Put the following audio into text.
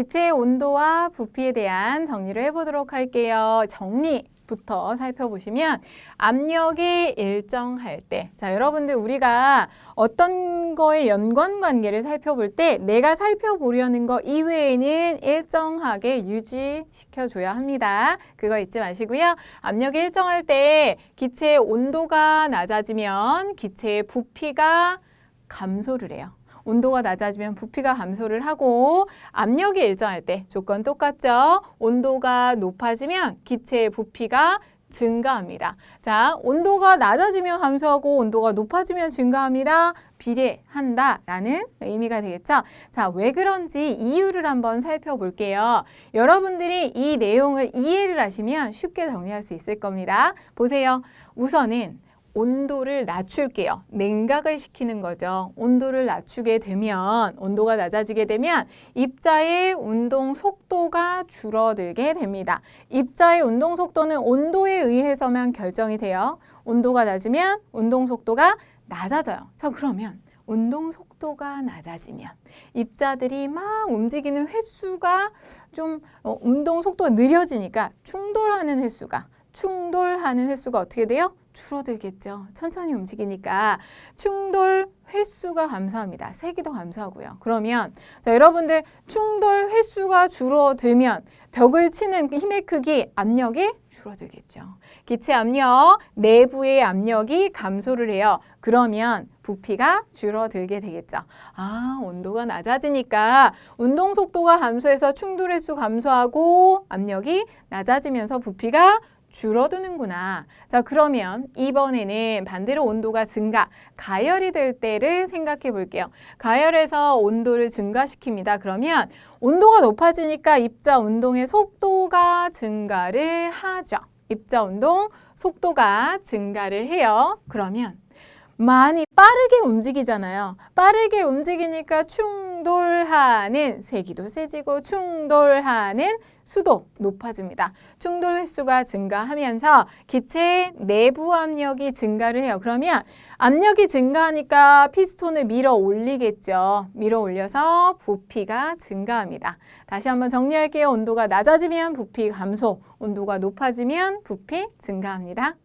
기체의 온도와 부피에 대한 정리를 해보도록 할게요. 정리 부터 살펴보시면 압력이 일정할 때, 자 여러분들 우리가 어떤 거의 연관 관계를 살펴볼 때 내가 살펴보려는 거 이외에는 일정하게 유지시켜줘야 합니다. 그거 잊지 마시고요. 압력이 일정할 때 기체의 온도가 낮아지면 기체의 부피가 감소를 해요. 온도가 낮아지면 부피가 감소를 하고 압력이 일정할 때 조건 똑같죠. 온도가 높아지면 기체의 부피가 증가합니다. 자, 온도가 낮아지면 감소하고 온도가 높아지면 증가합니다. 비례한다라는 의미가 되겠죠. 자, 왜 그런지 이유를 한번 살펴볼게요. 여러분들이 이 내용을 이해를 하시면 쉽게 정리할 수 있을 겁니다. 보세요. 우선은 온도를 낮출게요. 냉각을 시키는 거죠. 온도를 낮추게 되면, 온도가 낮아지게 되면 입자의 운동 속도가 줄어들게 됩니다. 입자의 운동 속도는 온도에 의해서만 결정이 돼요. 온도가 낮으면 운동 속도가 낮아져요. 자, 그러면 운동 속도가 낮아지면 입자들이 막 움직이는 횟수가 좀 어, 운동 속도가 느려지니까 충돌하는 횟수가 충돌하는 횟수가 어떻게 돼요? 줄어들겠죠. 천천히 움직이니까 충돌 횟수가 감소합니다. 세기도 감소하고요. 그러면 자, 여러분들 충돌 횟수가 줄어들면 벽을 치는 힘의 크기, 압력이 줄어들겠죠. 기체 압력, 내부의 압력이 감소를 해요. 그러면 부피가 줄어들게 되겠죠. 아, 온도가 낮아지니까 운동 속도가 감소해서 충돌 횟수 감소하고 압력이 낮아지면서 부피가 줄어드는구나. 자, 그러면 이번에는 반대로 온도가 증가, 가열이 될 때를 생각해 볼게요. 가열해서 온도를 증가시킵니다. 그러면 온도가 높아지니까 입자 운동의 속도가 증가를 하죠. 입자 운동 속도가 증가를 해요. 그러면 많이 빠르게 움직이잖아요. 빠르게 움직이니까 충돌하는 세기도 세지고 충돌하는 수도 높아집니다. 충돌 횟수가 증가하면서 기체의 내부 압력이 증가를 해요. 그러면 압력이 증가하니까 피스톤을 밀어 올리겠죠. 밀어 올려서 부피가 증가합니다. 다시 한번 정리할게요. 온도가 낮아지면 부피 감소, 온도가 높아지면 부피 증가합니다.